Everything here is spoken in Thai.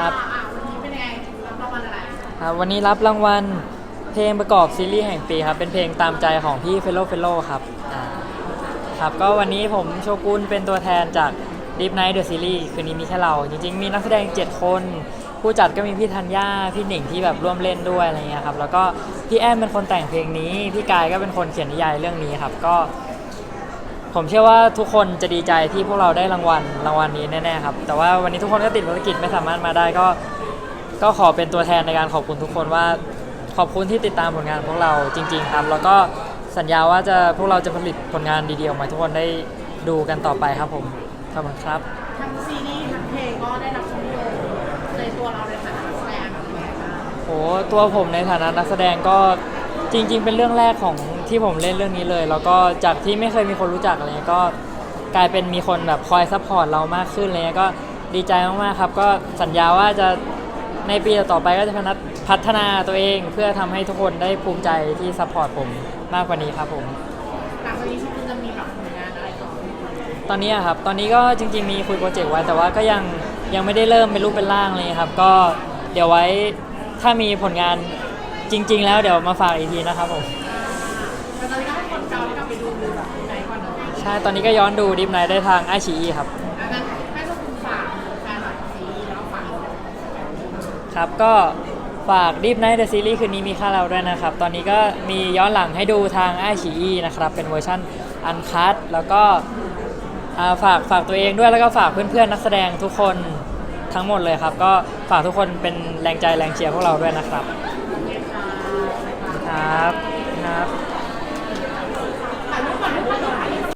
ครับวันนี้รับรางวัลอะไรครับวันนี้รับรางวัลเพลงประกอบซีรีส์แห่งปีครับ เป็นเพลงตามใจของพี่เฟลโลเฟลโลครับครับก็วันนี้ผมโชกุนเป็นตัวแทนจากดิฟไ Night The Series คืนนี้มีแค่เรา จริง ๆ มีนักแสดง 7 คน ผู้จัดก็มีพี่ธัญญา พี่หนิงที่แบบร่วมเล่นด้วยอะไรเงี้ยครับ แล้วก็พี่แอมเป็นคนแต่งเพลงนี้ พี่กายก็เป็นคนเขียนนิยายเรื่องนี้ครับ ก็ ผมเชื่อว่าทุกคนจะดีใจที่พวกเราได้รางวัลรางวัลนี้แน่ๆครับ แต่ว่าวันนี้ทุกคนก็ติดภารกิจไม่สามารถมาได้ก็ ก็ขอเป็นตัวแทนในการขอบคุณทุกคนว่า ขอบคุณที่ติดตามผลงานพวกเราจริง ๆ ครับ แล้วก็สัญญาว่าจะพวกเราจะผลิตผลงานดีๆออกมาให้ทุกคนได้ดูกันต่อไปครับผมขอบคุณครับ ทั้งซีรีส์ทั้งเพลงก็ได้รับความนิยมในตัวเราในฐานะนักแสดงเป็นไงบ้าง โหตัวผมในฐานะนักแสดงก็จริง ๆ เป็นเรื่องแรกของ ที่ผมเล่นเรื่องนี้เลย แล้วก็จากที่ไม่เคยมีคนรู้จักอะไรเงี้ยก็กลายเป็นมีคนแบบคอยซัพพอร์ตเรามากขึ้นอะไรเลยก็ดีใจมากๆครับ ก็สัญญาว่าจะในปีต่อๆไปก็จะพนัดพัฒนาตัวเองเพื่อทำให้ทุกคนได้ภูมิใจที่ซัพพอร์ตผมมากกว่านี้ครับผมหลังจากนี้คุณจะมีแบบผลงานอะไรต่อตอนนี้อะครับ ตอนนี้ก็จริง ๆ มีคุยโปรเจกต์ไว้แต่ว่าก็ยังยังไม่ได้เริ่มเป็นรูปเป็นร่างเลยครับ ก็เดี๋ยวไว้ถ้ามีผลงานจริง ๆ แล้วเดี๋ยวมาฝากอีกทีนะครับผม แต่ตอนนี้ก็ให้คนเก่าที่กลับไปดูดูแบบไหนก่อนเนอะใช่ตอนนี้ก็ย้อนดูดิฟไนได้ทางไอชีครับดังนั้นให้พวกคุณฝากแฟนหลังซีรีส์แล้วก็ฝากครับก็ฝากดิฟไนท์เดอะซีรีส์คืนนี้มีค่าเราด้วยนะครับ ตอนนี้ก็มีย้อนหลังให้ดูทางไอชีนะครับ เป็นเวอร์ชันอันคัตแล้วก็อ่าฝากฝากตัวเองด้วยแล้วก็ฝากเพื่อนๆนักแสดงทุกคนทั้งหมดเลยครับ ก็ฝากทุกคนเป็นแรงใจแรงเชียร์พวกเราด้วยนะครับ ครับครับ